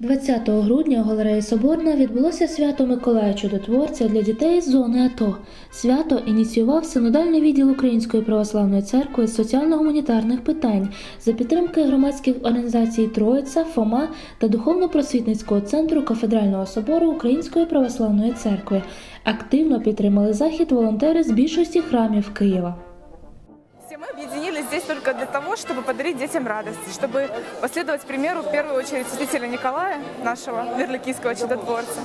20 грудня у галереї Соборна відбулося свято Миколая Чудотворця для дітей з зони АТО. Свято ініціював синодальний відділ Української православної церкви з соціально-гуманітарних питань за підтримки громадських організацій Троїця, Фома та духовно-просвітницького центру кафедрального собору Української православної церкви. Активно підтримали захід волонтери з більшості храмів Києва Все мы объединились здесь только для того, чтобы подарить детям радость, чтобы последовать примеру, в первую очередь, святителя Николая, нашего верликийского чудотворца,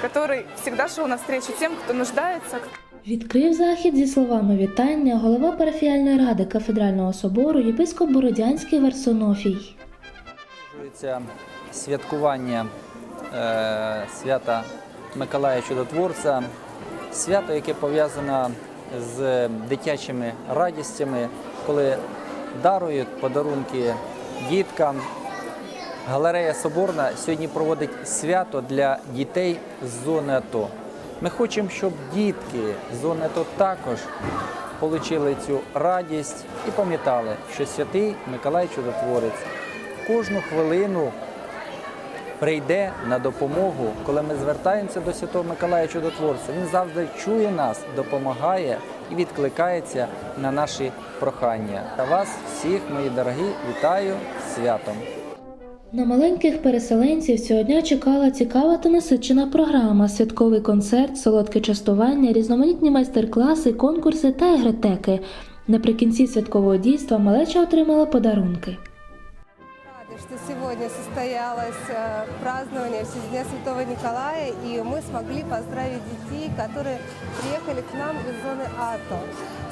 который всегда шел навстречу тем, кто нуждается, Відкрив захід зі словами вітання голова парафіальної ради кафедрального собору єпископ Бородянський Варсонофій. Продовжується святкування е, свята Миколая Чудотворця, свято, яке пов'язане з дитячими радістями, коли дарують подарунки діткам. Галерея Соборна сьогодні проводить свято для дітей з зони АТО. Ми хочемо, щоб дітки з зони АТО також отримали цю радість і пам'ятали, що святий Миколай Чудотворець кожну хвилину прийде на допомогу, коли ми звертаємося до Святого Миколая Чудотворця. Він завжди чує нас, допомагає і відкликається на наші прохання. Та вас всіх, мої дорогі, вітаю святом! На маленьких переселенців цього дня чекала цікава та насичена програма, святковий концерт, солодке частування, різноманітні майстер-класи, конкурси та ігротеки. Наприкінці святкового дійства малеча отримала подарунки. Что сегодня состоялось э, празднование в Дня Святого Николая, и мы смогли поздравить детей, которые приехали к нам из зоны АТО.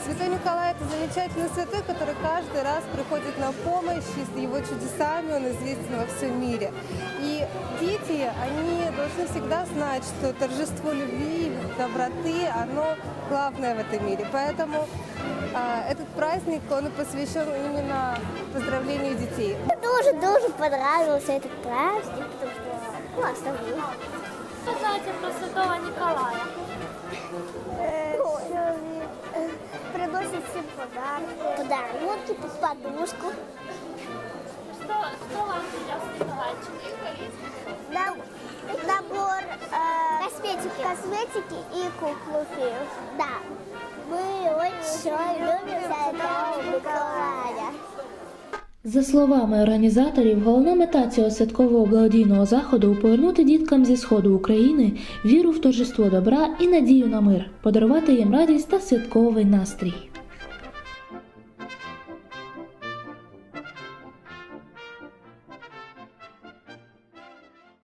Святой Николай – это замечательный святой, который каждый раз приходит на помощь, и с его чудесами он известен во всем мире. И дети, они должны всегда знать, что торжество любви, доброты, оно главное в этом мире. Поэтому а, этот праздник, он посвящен именно поздравлению детей. Дуже дуже понравился этот праздник, потому что классно было. Что знаете про Святого Николая? Приносит всем подарки. Подарунки, подушку. Что, что вам сейчас Николайчик? Набор косметики. косметики и куклу. Да. Мы очень любим Святого Николая. За словами організаторів, головна мета цього святкового благодійного заходу повернути діткам зі сходу України віру в торжество добра і надію на мир, подарувати їм радість та святковий настрій.